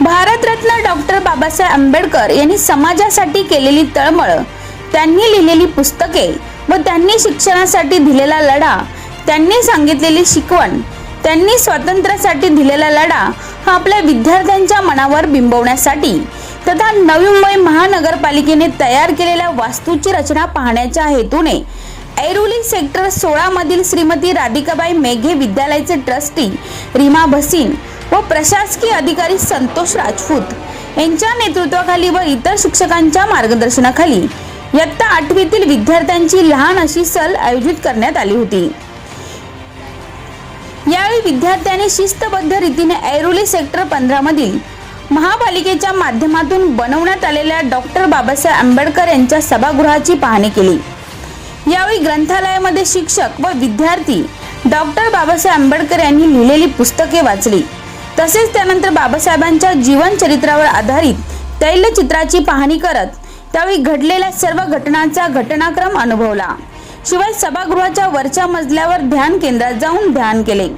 Bharat Ratna doctor Babasaheb Ambedkar यांनी समाजासाठी केलेली तळमळ त्यांनी लिहिलेली पुस्तके व त्यांनी शिक्षणासाठी दिलेला लढा त्यांनी सांगितलेली शिकवण त्यांनी स्वातंत्र्यासाठी दिलेला लढा हा आपल्या विद्यार्थ्यांच्या मनावर बिंबवण्यासाठी तथा नवी मुंबई महानगरपालिकेने तयार केलेल्या वास्तूची रचना पाहण्याच्या हेतूने ऐरोली सेक्टर सोळा मधील श्रीमती राधिकाबाई मेघे विद्यालयाचे ट्रस्टी रीमा भसीन व प्रशासकीय अधिकारी संतोष राजपूत यांच्या नेतृत्वाखाली व इतर शिक्षकांच्या मार्गदर्शनाखाली इयत्ता आठवीतील विद्यार्थ्यांची लहान अशी सल आयोजित करण्यात आली होती. यावेळी विद्यार्थ्यांनी शिस्तबद्ध रीतीने ऐरोली सेक्टर पंधरा मधील महापालिकेच्या माध्यमातून बनवण्यात आलेल्या डॉक्टर बाबासाहेब आंबेडकर यांच्या सभागृहाची पाहणी केली. यावेळी ग्रंथालयामध्ये शिक्षक व विद्यार्थी डॉक्टर बाबासाहेब आंबेडकर यांनी लिहिलेली पुस्तके वाचली. तसेच त्यानंतर बाबासाहेबांच्या जीवन चरित्रावर आधारित तैलचित्राची पाहणी करत त्यावेळी घडलेल्या सर्व घटनांचा घटनाक्रम अनुभवला. शिवाय सभागृहाच्या वरच्या मजल्यावर ध्यान केंद्रात जाऊन ध्यान केले.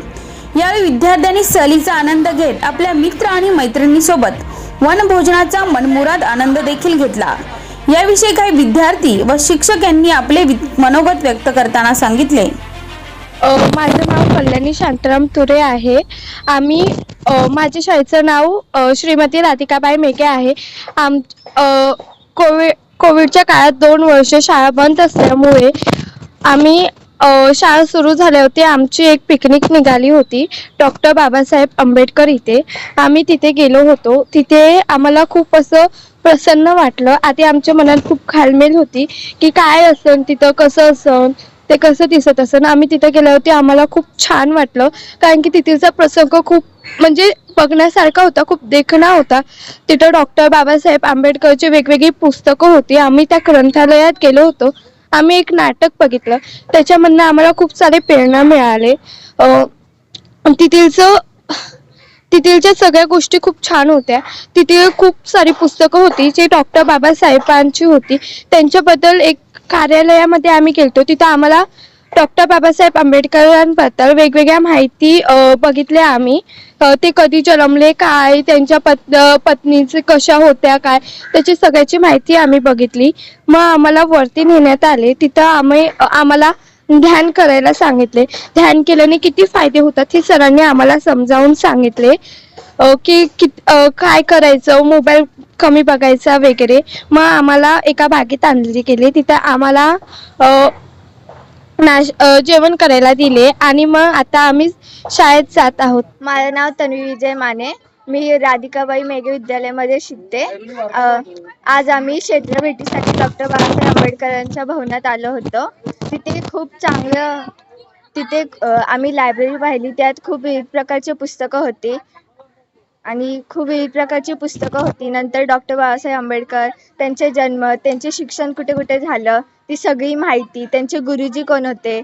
यावेळी विद्यार्थ्यांनी सहलीचा आनंद घेत आपल्या मित्र आणि मैत्रिणीसोबत वनभोजनाचा मनमुराद आनंद देखील घेतला. याविषयी काही विद्यार्थी व शिक्षक यांनी आपले वि- मनोगत व्यक्त करताना सांगितले. माझं नाव कल्याणी शांताराम तुरे आहे. आम्ही माझ्या शाळेचं नाव श्रीमती राधिकाबाई मेघे आहे. आम कोविड कोविडच्या काळात दोन वर्ष शाळा बंद असल्यामुळे आम्ही शाळा सुरू झाल्या होती. आमची एक पिकनिक निघाली होती. डॉक्टर बाबासाहेब आंबेडकर इथे. आम्ही तिथे गेलो होतो. तिथे आम्हाला खूप असं प्रसन्न वाटलं. आधी आमच्या मनात खूप खालमेल होती की काय असन तिथं कसं असन? ते कसं दिसत असं ना आम्ही तिथे गेल्यावरती आम्हाला खूप छान वाटलं. कारण की तिथेचा प्रसंग खूप म्हणजे बघण्यासारखा होता खूप देखणा होता. तिथं डॉक्टर बाबासाहेब आंबेडकरची वेगवेगळी पुस्तकं होती. आम्ही त्या ग्रंथालयात गेलो होतो. आम्ही एक नाटक बघितलं. त्याच्यामधनं आम्हाला खूप सारे प्रेरणा मिळाले. तिथीलचं तिथीलच्या सगळ्या गोष्टी खूप छान होत्या. तिथे खूप सारी पुस्तकं होती जे डॉक्टर बाबासाहेबांची होती. त्यांच्याबद्दल एक कार्यालयामध्ये आम्ही गेलतो. तिथं आम्हाला डॉक्टर बाबासाहेब आंबेडकरांबद्दल वेगवेगळ्या माहिती बघितल्या आम्ही. ते कधी जन्मले काय त्यांच्या पत् पत्नीचे कशा होत्या काय त्याची सगळ्याची माहिती आम्ही बघितली. मग आम्हाला वरती नेण्यात आले. तिथं आम्ही आम्हाला ध्यान करायला सांगितले. ध्यान केल्याने किती फायदे होतात हे सरांनी आम्हाला समजावून सांगितले. की कित काय करायचं मोबाईल कमी बघायचा वगैरे. मग आम्हाला एका बागेत आणली गेली तिथं आम्हाला नाश जेवण करायला दिले. आणि मग आता आम्ही शाळेत जात आहोत. माझं नाव तन्वी विजय माने. मी राधिकाबाई मेघे विद्यालयामध्ये शिकते. आज आम्ही क्षेत्र भेटीसाठी डॉक्टर बाबासाहेब आंबेडकरांच्या भवनात आलो होतो. तिथे खूप चांगलं तिथे आम्ही लायब्ररी पाहिली. त्यात खूप विविध प्रकारची पुस्तकं होती. आणि खूप विविध प्रकारची पुस्तकं होती. नंतर डॉक्टर बाबासाहेब आंबेडकर त्यांचे जन्म त्यांचे शिक्षण कुठे कुठे झालं ती सगळी माहिती त्यांचे गुरुजी कोण होते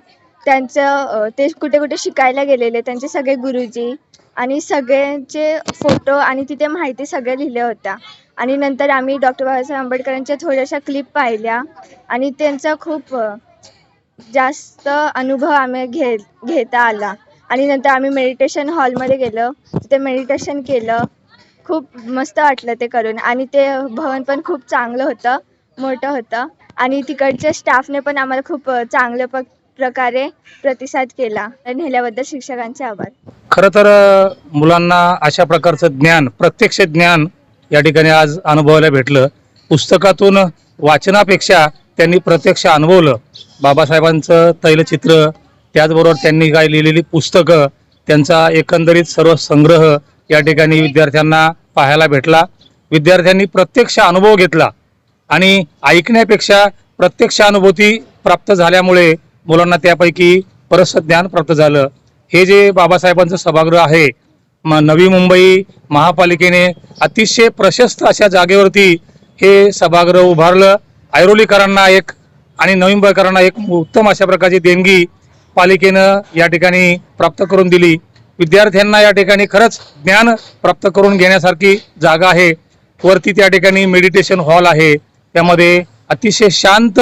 त्यांचं ते कुठे कुठे शिकायला गेलेले त्यांचे सगळे गुरुजी आणि सगळ्यांचे फोटो आणि तिथे माहिती सगळ्या लिहिल्या होत्या. आणि नंतर आम्ही डॉक्टर बाबासाहेब आंबेडकरांच्या थोड्याशा क्लिप पाहिल्या आणि त्यांचा खूप जास्त अनुभव आम्ही घे घेता आला. आणि नंतर आम्ही मेडिटेशन हॉलमध्ये गेलो. तिथे मेडिटेशन केलं. खूप मस्त वाटलं ते करून. आणि ते भवन पण खूप चांगलं होतं. मोठं होतं. आणि तिकडच्या स्टाफने पण आम्हाला खूप चांगल्या प प्रकारे प्रतिसाद केला. नेल्याबद्दल शिक्षकांचे आभार. खरं तर मुलांना अशा प्रकारचं ज्ञान प्रत्यक्ष ज्ञान या ठिकाणी आज अनुभवायला भेटलं. पुस्तकातून वाचनापेक्षा त्यांनी प्रत्यक्ष अनुभवलं. बाबासाहेबांचं तैलचित्र त्याचबरोबर त्यांनी काय लिहिलेली पुस्तकं त्यांचा एकंदरीत सर्व संग्रह या ठिकाणी विद्यार्थ्यांना पाहायला भेटला. विद्यार्थ्यांनी प्रत्यक्ष अनुभव घेतला आणि ऐकण्यापेक्षा प्रत्यक्ष अनुभूती प्राप्त झाल्यामुळे मुलांना त्यापैकी परस ज्ञान प्राप्त झालं. हे जे बाबासाहेबांचं सभागृह आहे म नवी मुंबई महापालिकेने अतिशय प्रशस्त अशा जागेवरती हे सभागृह उभारलं. ऐरोलीकरांना एक आणि नवी मुंबईकरांना एक उत्तम अशा प्रकारची देणगी पालिकेनं या ठिकाणी प्राप्त करून दिली. विद्यार्थ्यांना या ठिकाणी खरंच ज्ञान प्राप्त करून घेण्यासारखी जागा आहे. वरती त्या ठिकाणी मेडिटेशन हॉल आहे. त्यामध्ये अतिशय शांत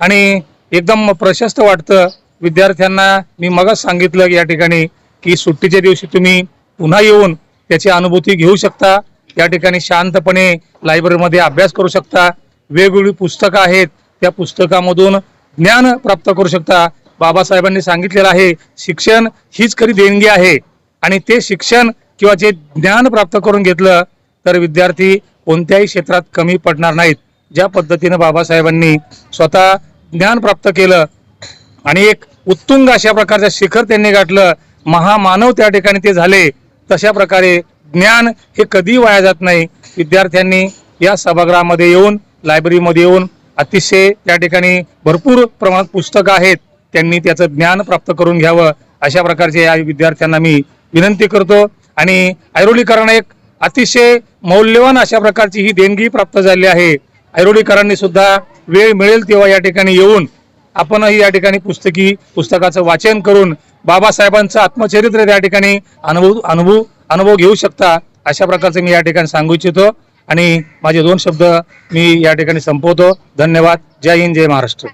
आणि एकदम प्रशस्त वाटतं. विद्यार्थ्यांना मी मगच सांगितलं या ठिकाणी की सुट्टीच्या दिवशी तुम्ही पुन्हा येऊन त्याची अनुभूती घेऊ शकता. या ठिकाणी शांतपणे लायब्ररीमध्ये अभ्यास करू शकता. वेगवेगळी पुस्तकं आहेत. त्या पुस्तकामधून ज्ञान प्राप्त करू शकता. बाबासाहेबांनी सांगितलेलं आहे शिक्षण हीच खरी देणगी आहे. आणि ते शिक्षण किंवा जे ज्ञान प्राप्त करून घेतलं तर विद्यार्थी कोणत्याही क्षेत्रात कमी पडणार नाहीत. ज्या पद्धतीनं बाबासाहेबांनी स्वतः ज्ञान प्राप्त केलं आणि एक उत्तुंग अशा प्रकारचं शिखर त्यांनी गाठलं महामानव त्या ठिकाणी ते झाले तशा प्रकारे ज्ञान हे कधी वाया जात नाही. विद्यार्थ्यांनी या सभागृहामध्ये येऊन लायब्ररीमध्ये येऊन अतिशय त्या ठिकाणी भरपूर प्रमाणात पुस्तकं आहेत. त्यांनी त्याचं ज्ञान प्राप्त करून घ्यावं अशा प्रकारचे या विद्यार्थ्यांना मी विनंती करतो. आणि ऐरोलीकरांना एक अतिशय मौल्यवान अशा प्रकारची ही देणगी प्राप्त झाली आहे. ऐरोलीकरांनी सुद्धा वेळ मिळेल तेव्हा या ठिकाणी येऊन आपणही या ठिकाणी पुस्तकी पुस्तकाचं वाचन करून बाबासाहेबांचं आत्मचरित्र त्या ठिकाणी अनुभव अनुभव अनुभव घेऊ शकता अशा प्रकारचं मी या ठिकाणी सांगू इच्छितो. आणि माझे दोन शब्द मी या ठिकाणी संपवतो. धन्यवाद. जय हिंद जय महाराष्ट्र.